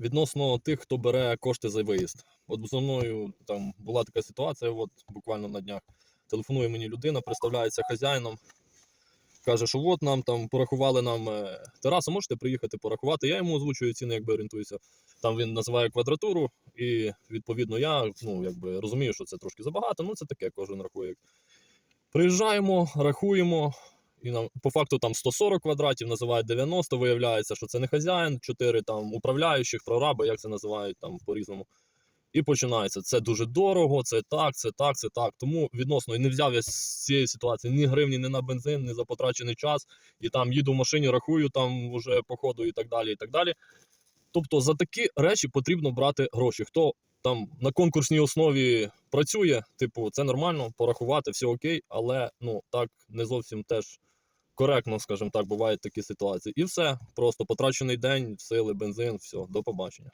відносно тих, хто бере кошти за виїзд. От мною там була така ситуація, от буквально на днях. Телефонує мені людина, представляється хазяїном. Каже, що от нам там порахували нам е, терасу, можете приїхати порахувати. Я йому озвучую ціни, якби орієнтуюся. Там він називає квадратуру, і відповідно я ну, якби, розумію, що це трошки забагато, ну це таке, кожен рахує. Приїжджаємо, рахуємо, і нам по факту там 140 квадратів, називають 90, виявляється, що це не хазяїн, 4 там управляючих, прораби, як це називають там по-різному. І починається. Це дуже дорого, це так, це так, це так. Тому відносно і не взяв я з цієї ситуації ні гривні, ні на бензин, ні за потрачений час. І там їду в машині, рахую там уже по ходу і так далі. і так далі. Тобто за такі речі потрібно брати гроші. Хто там на конкурсній основі працює, типу, це нормально, порахувати, все окей, але ну так не зовсім теж коректно, скажімо так, бувають такі ситуації. І все, просто потрачений день, сили, бензин, все, до побачення.